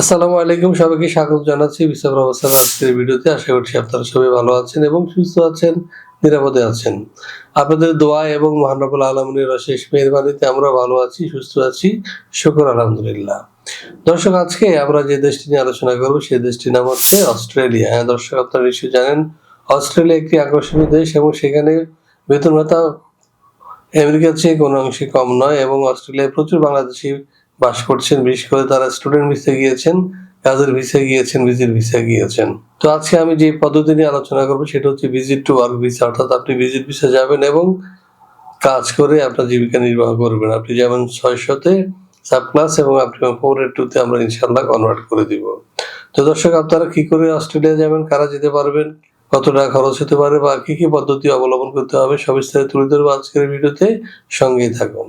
আসসালামু আলাইকুম, সবাইকে স্বাগত জানাচ্ছি বিসাব অবস্থার আজকের ভিডিওতে। আশা করছি আপনারা সবাই ভালো আছেন এবং সুস্থ আছেন, নিরাপদে আছেন। আপনাদের দোয়া এবং মহানবুল আলমিনের অশেষ মেহরবানিতে আমরা ভালো আছি, সুস্থ আছি। শুকর, আলহামদুলিল্লাহ। দর্শক, আজকে আমরা যে দেশটি নিয়ে আলোচনা করব, সেই দেশটির নাম হচ্ছে অস্ট্রেলিয়া। হ্যাঁ দর্শক, আপনারা নিশ্চয়ই জানেন, অস্ট্রেলিয়া একটি আকর্ষণীয় দেশ এবং সেখানে বেতন ভাতা আমেরিকার চেয়ে কোনো অংশে কম নয় এবং অস্ট্রেলিয়ায় প্রচুর বাংলাদেশি বাস করছেন, বিশেষ করে তারা স্টুডেন্ট ভিসা গিয়েছেন, কাজের ভিসা গিয়েছেন ভিজিট ভিসা গিয়েছেন। তো আজকে আমি যে পদ্ধতি নিয়ে আলোচনা করব, সেটা হচ্ছে ভিজিট টু ওয়ার্ক ভিসা অর্থাৎ আপনি ভিজিট ভিসা যাবেন এবং কাজ করে আপনার জীবিকা নির্বাহ করবেন। আপনি যেমন ছয়শতে সাব ক্লাস এবং আপনি ফোর এর টুতে আমরা ইনশাল্লাহ কনভার্ট করে দিব। তো দর্শক, আপনারা কি করে অস্ট্রেলিয়া যাবেন, কারা যেতে পারবেন, কত টাকা খরচ হতে পারে বা কি কি পদ্ধতি অবলম্বন করতে হবে সবিস্তারে তুলে ধরবো আজকের ভিডিওতে। সঙ্গেই থাকুন।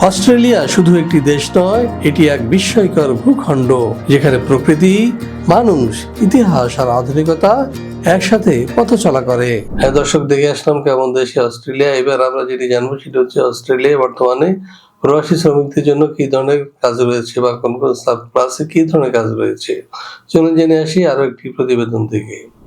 অস্ট্রেলিয়া শুধু একটি দেশ নয়, এটি এক বিস্ময়কর ভূখণ্ড, যেখানে প্রকৃতি, মানুষ, ইতিহাস আর আধুনিকতা একসাথে পথ চলা করে। হ্যাঁ দর্শক, দেখে আসলাম কেমন দেশে অস্ট্রেলিয়া। এবার আমরা যেটি জানব, সেটা হচ্ছে অস্ট্রেলিয়া বর্তমানে প্রবাসী শ্রমিকদের জন্য কি ধরনের কাজ রয়েছে বা কোন কোন কি ধরনের কাজ রয়েছে? চলুন জেনে আসি আরও একটি প্রতিবেদন থেকে।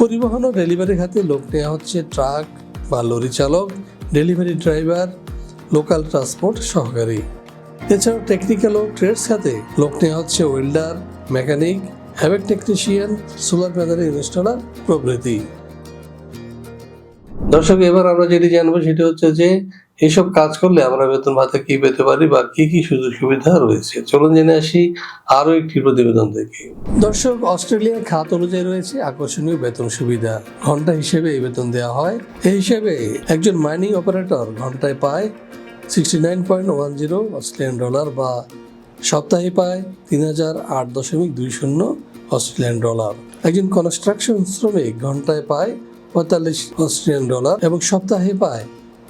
পরিবহন ও ডেলিভারি খাতে লোক নেওয়া হচ্ছে ট্রাক বা লরি চালক, ডেলিভারি ড্রাইভার, লোকাল ট্রান্সপোর্ট সহকারী। এছাড়াও টেকনিক্যাল ও ট্রেডস খাতে লোক নেওয়া হচ্ছে welder mechanic HVAC technician solar panel installer প্রভৃতি। দর্শক, এবার আমরা যেটি জানব সেটি হচ্ছে যে এইসব কাজ করলে আমরা বেতন ভাতা কি পেতে পারি বা কি কি সুযোগ সুবিধা রয়েছে? চলুন জেনে আসি আরও একটি প্রতিবেদন থেকে দর্শক, অস্ট্রেলিয়ার খাত অনুযায়ী রয়েছে আকর্ষণীয় বেতন সুবিধা। ঘণ্টা হিসেবে এই বেতন দেওয়া হয়। এই হিসেবে একজন মাইনিং অপারেটর ঘন্টায় পায় sixty nine point one zero Australian dollar বা সপ্তাহে পায় তিন হাজার আট দশমিক দুই শূন্য অস্ট্রেলিয়ান ডলার। একজন কনস্ট্রাকশন শ্রমিক ঘন্টায় পায় পঁয়তাল্লিশ অস্ট্রেলিয়ান ডলার এবং সপ্তাহে পায়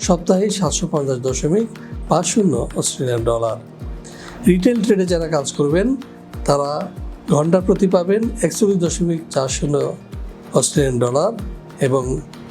সপ্তাহে সাতশো পঞ্চাশ দশমিক পাঁচ শূন্য অস্ট্রেলিয়ান ডলার। রিটেল ট্রেডে যারা কাজ করবেন, তারা ঘণ্টা প্রতি পাবেন একচল্লিশ দশমিক চার শূন্য অস্ট্রেলিয়ান ডলার এবং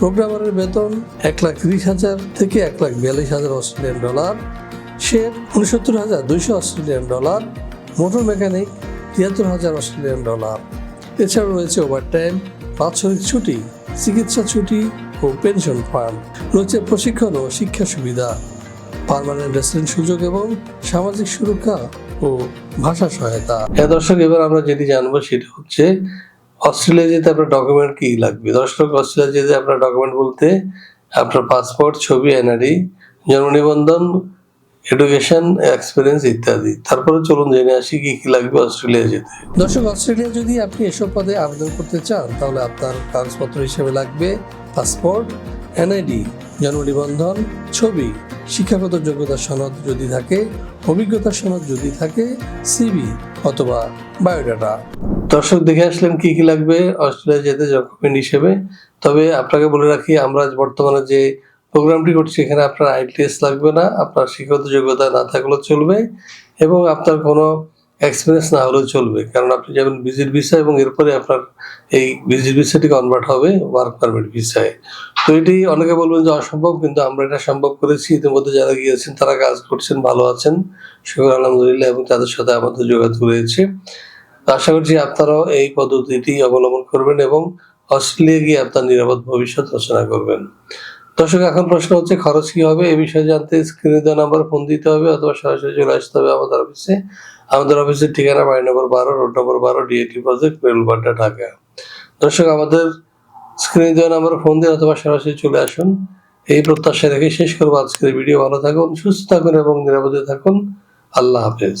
প্রোগ্রামারের বেতন এক লাখ তিরিশ হাজার থেকে এক লাখ বিয়াল্লিশ হাজার অস্ট্রেলিয়ান ডলার শেফ উনসত্তর হাজার দুইশো অস্ট্রেলিয়ান ডলার, মোটর মেকানিক তিয়াত্তর হাজার অস্ট্রেলিয়ান ডলার। এছাড়াও রয়েছে ওভারটাইম বাৎসরিক ছুটি, চিকিৎসা ছুটি ও পেনশন ফান্ড রয়েছে প্রশিক্ষণ ও শিক্ষা সুবিধা পার্মানেন্ট রেসিডেন্ট সুযোগ এবং সামাজিক সুরক্ষা ও ভাষা সহায়তা। হ্যাঁ দর্শক, এবার আমরা যেটি জানব সেটা হচ্ছে অস্ট্রেলিয়া যেতে আপনার ডকুমেন্ট কি লাগবে? দর্শক অস্ট্রেলিয়া যেতে আপনার ডকুমেন্ট বলতে আপনার পাসপোর্ট ছবি এনআরই জন্ম নিবন্ধন এডুকেশন এক্সপিরিয়েন্স ইত্যাদি। তারপরে চলুন জেনে আসি কি কি লাগবে অস্ট্রেলিয়া যেতে। দর্শক, অস্ট্রেলিয়া যদি আপনি এসব পদে আবেদন করতে চান, তাহলে আপনার কাগজপত্র হিসেবে লাগবে পাসপোর্ট এনআইডি জন্ম নিবন্ধন ছবি, শিক্ষাগত যোগ্যতা সনদ যদি থাকে, অভিজ্ঞতা সনদ যদি থাকে সিবি অথবা বায়োডাটা। দর্শক, দেখে আসলেন কি কি লাগবে অস্ট্রেলিয়া যেতে ডকুমেন্ট হিসেবে। তবে আপনাকে বলে রাখি, আমরা বর্তমানে যে প্রোগ্রামটি করছি, এখানে আপনার আইটিএস লাগবে না, আপনার শিক্ষাগত যোগ্যতা না থাকলেও চলবে এবং আপনার কোনো এক্সপিরিয়েন্স না হলেও চলবে। কারণ আপনি যাবেন ভিজিট ভিসা এবং এরপরে আপনার এই ভিজিট ভিসাটি কনভার্ট হবে ওয়ার্ক পারমিট ভিসায় তো এটি অনেকে বলবেন যে অসম্ভব, কিন্তু আমরা এটা সম্ভব করেছি। ইতিমধ্যে যারা গিয়েছেন, তারা কাজ করছেন, ভালো আছেন। শুক্র আলহামদুলিল্লাহ, এবং তাদের সাথে আমাদের যোগাযোগ রয়েছে। আশা করছি আপনারাও এই পদ্ধতিটি অবলম্বন করবেন এবং অস্ট্রেলিয়া গিয়ে আপনার নিরাপদ ভবিষ্যৎ রচনা করবেন। দর্শক, এখন প্রশ্ন হচ্ছে, খরচ কি হবে? এই বিষয়ে জানতে স্ক্রিনে দেওয়া নাম্বার ফোন দিতে হবে অথবা সরাসরি চলে আসতে হবে আমাদের অফিসে আমাদের অফিসের ঠিকানা বাড়ি নম্বর বারো রোড নম্বর বারো ডিএটি প্রজেক্ট বেলবাড্ডা, ঢাকা। দর্শক, আমাদের স্ক্রিনে দেওয়া নাম্বার ফোন দিয়ে অথবা সরাসরি চলে আসুন। এই প্রত্যাশা রেখে শেষ করব আজকের ভিডিও। ভালো থাকুন, সুস্থ থাকুন এবং নিরাপদে থাকুন। আল্লাহ হাফেজ।